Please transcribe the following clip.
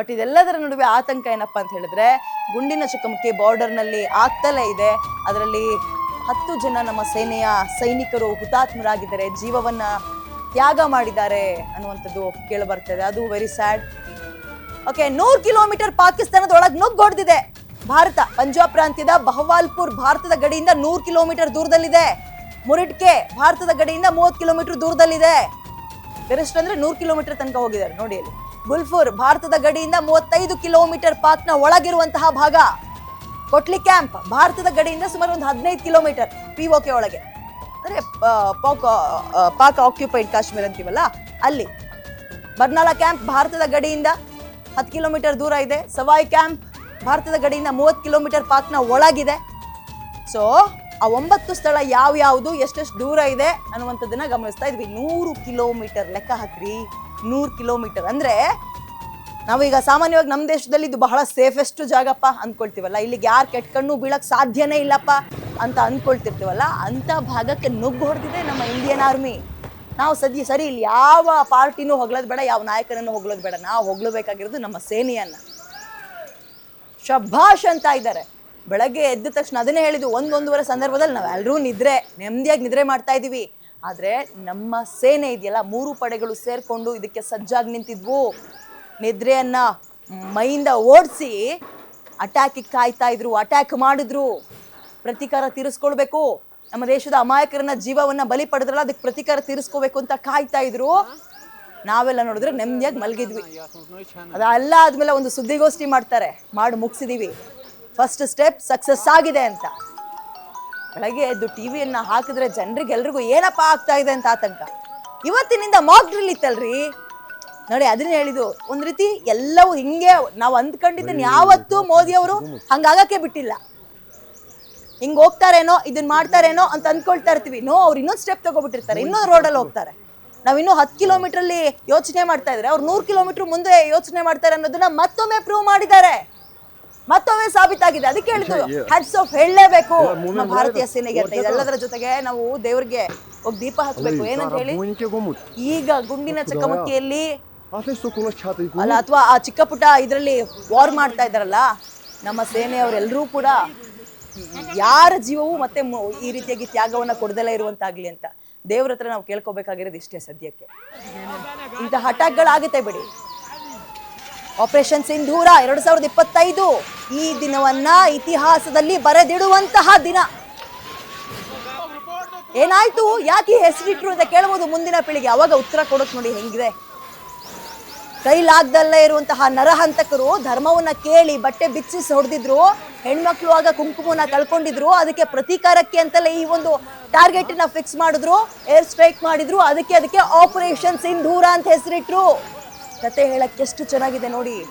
But ಇದೆಲ್ಲದರ ನಡುವೆ ಆತಂಕ ಏನಪ್ಪ ಅಂತ ಹೇಳಿದ್ರೆ, ಗುಂಡಿನ ಚಕಮಕಿ ಬಾರ್ಡರ್ನಲ್ಲಿ ಆಗ್ತಲೇ ಇದೆ. ಅದರಲ್ಲಿ ಹತ್ತು ಜನ ನಮ್ಮ ಸೇನೆಯ ಸೈನಿಕರು ಹುತಾತ್ಮರಾಗಿದ್ದಾರೆ. ಜೀವವನ್ನ ತ್ಯಾಗ ಮಾಡಿದ್ದಾರೆ ಅನ್ನುವಂಥದ್ದು ಕೇಳಿ ಅದು ವೆರಿ ಸ್ಯಾಡ್ ಓಕೆ ನೂರು ಕಿಲೋಮೀಟರ್ ಪಾಕಿಸ್ತಾನದ ಒಳಗೆ ನುಗ್ಗೊಡ್ದಿದೆ. ಭಾರತ, ಪಂಜಾಬ್ ಪ್ರಾಂತ್ಯದ ಬಹವಾಲ್ಪುರ್ ಭಾರತದ ಗಡಿಯಿಂದ ನೂರು ಕಿಲೋಮೀಟರ್ ದೂರದಲ್ಲಿದೆ. ಮುರಿಟ್ಕೆ ಭಾರತದ ಗಡಿಯಿಂದ ಮೂವತ್ತು ಕಿಲೋಮೀಟರ್ ದೂರದಲ್ಲಿದೆ. ಗರಿಷ್ಠ ಅಂದ್ರೆ ನೂರು ಕಿಲೋಮೀಟರ್ ತನಕ ಹೋಗಿದ್ದಾರೆ. ನೋಡಿ ಅಲ್ಲಿ. ಗುಲ್ಫೂರ್ ಭಾರತದ ಗಡಿಯಿಂದ ಮೂವತ್ತೈದು ಕಿಲೋಮೀಟರ್ ಪಾಕ್ನ ಒಳಗಿರುವಂತಹ ಭಾಗ. ಕೊಟ್ಲಿ ಕ್ಯಾಂಪ್ ಭಾರತದ ಗಡಿಯಿಂದ ಸುಮಾರು ಒಂದು ಹದಿನೈದು ಕಿಲೋಮೀಟರ್ ಪಿ ಓಕೆ ಒಳಗೆ. ಅಂದರೆ ಪಾಕ್ ಪಾಕ್ ಆಕ್ಯುಪೈಡ್ ಕಾಶ್ಮೀರ್ ಅಂತೀವಲ್ಲ, ಅಲ್ಲಿ. ಬರ್ನಾಲಾ ಕ್ಯಾಂಪ್ ಭಾರತದ ಗಡಿಯಿಂದ ಹತ್ತು ಕಿಲೋಮೀಟರ್ ದೂರ ಇದೆ. ಸವಾಯ್ ಕ್ಯಾಂಪ್ ಭಾರತದ ಗಡಿಯಿಂದ ಮೂವತ್ತು ಕಿಲೋಮೀಟರ್ ಪಾಕ್ನ ಒಳಗಿದೆ. ಸೊ ಆ ಒಂಬತ್ತು ಸ್ಥಳ ಯಾವ ಯಾವುದು, ಎಷ್ಟೆಷ್ಟು ದೂರ ಇದೆ ಅನ್ನುವಂಥದ್ದನ್ನ ಗಮನಿಸ್ತಾ ಇದ್ವಿ. ನೂರು ಕಿಲೋಮೀಟರ್ ಲೆಕ್ಕ ಹಾಕ್ರಿ. ನೂರು ಕಿಲೋಮೀಟರ್. ಅಂದ್ರೆ ನಾವೀಗ ಸಾಮಾನ್ಯವಾಗಿ ನಮ್ಮ ದೇಶದಲ್ಲಿ ಇದು ಬಹಳ ಸೇಫೆಸ್ಟ್ ಜಾಗಪ್ಪ ಅಂದ್ಕೊಳ್ತೀವಲ್ಲ ಇಲ್ಲಿಗೆ ಯಾರು ಕೆಟ್ಕಣ್ಣು ಬೀಳಕ್ಕೆ ಬೀಳಕ್ ಸಾಧ್ಯನೇ ಇಲ್ಲಪ್ಪ ಅಂತ ಅಂದ್ಕೊಳ್ತಿರ್ತೀವಲ್ಲ ಅಂತ ಭಾಗಕ್ಕೆ ನುಗ್ಗು ಹೊಡೆದಿದೆ ನಮ್ಮ ಇಂಡಿಯನ್ ಆರ್ಮಿ. ನಾವು ಸದ್ಯ ಸರಿ ಇಲ್ಲಿ ಯಾವ ಪಾರ್ಟಿನೂ ಹೊಗಳೋದು ಬೇಡ, ಯಾವ ನಾಯಕನನ್ನು ಹೊಗಳೋದು ಬೇಡ. ನಾವು ಹೊಗಳಬೇಕಾಗಿರೋದು ನಮ್ಮ ಸೇನೆಯನ್ನು. ಶಭಾಷ್ ಅಂತ ಇದ್ದಾರೆ. ಬೆಳಗ್ಗೆ ಎದ್ದ ತಕ್ಷಣ ಅದನ್ನೇ ಹೇಳಿದ್ವಿ, ಒಂದೊಂದುವರೆ ಒಂದೂವರೆ ಸಂದರ್ಭದಲ್ಲಿ ನಾವೆಲ್ಲರೂ ನಿದ್ರೆ ನೆಮ್ಮದಿಯಾಗಿ ನಿದ್ರೆ ಮಾಡ್ತಾ ಇದ್ದೀವಿ. ಆದ್ರೆ ನಮ್ಮ ಸೇನೆ ಇದೆಯಲ್ಲ, ಮೂರು ಪಡೆಗಳು ಸೇರ್ಕೊಂಡು ಇದಕ್ಕೆ ಸಜ್ಜಾಗಿ ನಿಂತಿದ್ವು. ನಿದ್ರೆಯನ್ನ ಮೈಯಿಂದ ಓಡಿಸಿ ಅಟ್ಯಾಕಿಗೆ ಕಾಯ್ತಾ ಇದ್ರು, ಅಟ್ಯಾಕ್ ಮಾಡಿದ್ರು. ಪ್ರತೀಕಾರ ತೀರಿಸ್ಕೊಳ್ಬೇಕು. ನಮ್ಮ ದೇಶದ ಅಮಾಯಕರನ್ನ ಜೀವವನ್ನ ಬಲಿ ಪಡೆದ್ರಲ್ಲ, ಅದಕ್ಕೆ ಪ್ರತೀಕಾರ ತೀರಿಸ್ಕೋಬೇಕು ಅಂತ ಕಾಯ್ತಾ ಇದ್ರು. ನಾವೆಲ್ಲ ನೋಡಿದ್ರೆ ನೆಮ್ಮದಿಯಾಗಿ ಮಲಗಿದ್ವಿ. ಅದೆಲ್ಲ ಆದ್ಮೇಲೆ ಒಂದು ಸುದ್ದಿಗೋಷ್ಠಿ ಮಾಡ್ತಾರೆ, ಮಾಡಿ ಮುಗಿಸಿದೀವಿ. ಫಸ್ಟ್ ಸ್ಟೆಪ್ ಸಕ್ಸಸ್ ಆಗಿದೆ ಅಂತ. ಬೆಳಗ್ಗೆ ಎದ್ದು ಟಿವಿಯನ್ನ ಹಾಕಿದ್ರೆ ಜನರಿಗೆ ಎಲ್ರಿಗೂ ಏನಪ್ಪ ಆಗ್ತಾ ಇದೆ ಅಂತ ಆತಂಕ. ಇವತ್ತಿನಿಂದ ಮಾಕ್ ಡ್ರಿಲ್ ಇತ್ತಲ್ರಿ? ನೋಡಿ ಅದನ್ನ ಹೇಳಿದ್ದು ಒಂದ್ ರೀತಿ ಎಲ್ಲವೂ ಹಿಂಗೆ ನಾವು ಅಂದ್ಕೊಂಡಿದ್ದನ್ನ ಯಾವತ್ತೂ ಮೋದಿ ಅವರು ಹಂಗಾಗಕ್ಕೆ ಬಿಟ್ಟಿಲ್ಲ. ಹಿಂಗ್ ಹೋಗ್ತಾರೇನೋ ಇದನ್ನ ಮಾಡ್ತಾರೇನೋ ಅಂತ ಅಂದ್ಕೊಳ್ತಾ ಇರ್ತೀವಿ. ನೋ ಅವ್ರು ಇನ್ನೊಂದು ಸ್ಟೆಪ್ ತಗೋಬಿಟ್ಟಿರ್ತಾರೆ ಇನ್ನೊಂದು ರೋಡಲ್ಲಿ ಹೋಗ್ತಾರೆ. ನಾವ್ ಇನ್ನೂ ಹತ್ತು ಕಿಲೋಮೀಟರ್ ಅಲ್ಲಿ ಯೋಚನೆ ಮಾಡ್ತಾ ಇದ್ರೆ ಅವ್ರು ನೂರು ಕಿಲೋಮೀಟರ್ ಮುಂದೆ ಯೋಚನೆ ಮಾಡ್ತಾರೆ ಅನ್ನೋದನ್ನ ಮತ್ತೊಮ್ಮೆ ಪ್ರೂವ್ ಮಾಡಿದ್ದಾರೆ. ಮತ್ತೊಮ್ಮೆ ಸಾಬೀತಾಗಿದೆ. ಅದಕ್ಕೆ ಹೇಳಿದ್ರು ಹ್ಯಾಟ್ಸ್ ಆಫ್ ಹೇಳಲೇಬೇಕು. ನಮ್ಮ ಭಾರತೀಯ ಸೇನೆಗೆ ಅಂತ. ಇದೆಲ್ಲದರ ಜೊತೆಗೆ ನಾವು ದೇವ್ರಿಗೆ ಒಬ್ಬ ದೀಪ ಹಚ್ಚಬೇಕು. ಏನಂತ ಹೇಳಿ? ಈಗ ಗುಂಡಿನ ಚಕಮಕಿಯಲ್ಲಿ ಅಲ್ಲ ಅಥವಾ ಆ ಚಿಕ್ಕ ಪುಟ್ಟ ಇದರಲ್ಲಿ ವಾರ್ ಮಾಡ್ತಾ ಇದ್ದಾರಲ್ಲ ನಮ್ಮ ಸೇನೆಯವರೆಲ್ಲರೂ ಕೂಡ ಯಾರ ಜೀವವು ಮತ್ತೆ ಈ ರೀತಿಯಾಗಿ ತ್ಯಾಗವನ್ನ ಕೊಡದೆಲ್ಲ ಇರುವಂತಾಗ್ಲಿ ಅಂತ ದೇವ್ರ ಹತ್ರ ನಾವು ಕೇಳ್ಕೋಬೇಕಾಗಿರೋದು ಇಷ್ಟೇ ಸದ್ಯಕ್ಕೆ. ಇಂಥ ಹಠಾಕ್ಗಳಾಗುತ್ತೆ ಬಿಡಿ. ಆಪರೇಷನ್ ಸಿಂಧೂರ ಎರಡು ಸಾವಿರದ ಇಪ್ಪತ್ತೈದು. ಈ ದಿನವನ್ನ ಇತಿಹಾಸದಲ್ಲಿ ಬರೆದಿಡುವಂತಹ ದಿನ. ಏನಾಯ್ತು? ಯಾಕೆ ಹೆಸರಿಟ್ರು ಅಂತ ಕೇಳಬಹುದು ಮುಂದಿನ ಪೀಳಿಗೆ. ಅವಾಗ ಉತ್ತರ ಕೊಡೋಕ್ ನೋಡಿ ಹೆಂಗಿದೆ. ಕೈಲಾಗ್ದಲ್ಲೇ ಇರುವಂತಹ ನರಹಂತಕರು ಧರ್ಮವನ್ನ ಕೇಳಿ ಬಟ್ಟೆ ಬಿಚ್ಚಿಸಿ ಹೊಡೆದಿದ್ರು, ಹೆಣ್ಮಕ್ಳು ಆಗ ಕುಂಕುಮನ ಕಳ್ಕೊಂಡಿದ್ರು ಅದಕ್ಕೆ ಪ್ರತೀಕಾರಕ್ಕೆ ಅಂತಲೇ ಈ ಒಂದು ಟಾರ್ಗೆಟ್ ಫಿಕ್ಸ್ ಮಾಡಿದ್ರು ಏರ್ ಸ್ಟ್ರೈಕ್ ಮಾಡಿದ್ರು, ಅದಕ್ಕೆ ಅದಕ್ಕೆ ಆಪರೇಷನ್ ಸಿಂಧೂರ ಅಂತ ಹೆಸರಿಟ್ರು. ಕತೆ ಹೇಳಕ್ಕೆ ಎಷ್ಟು ಚೆನ್ನಾಗಿದೆ ನೋಡಿ.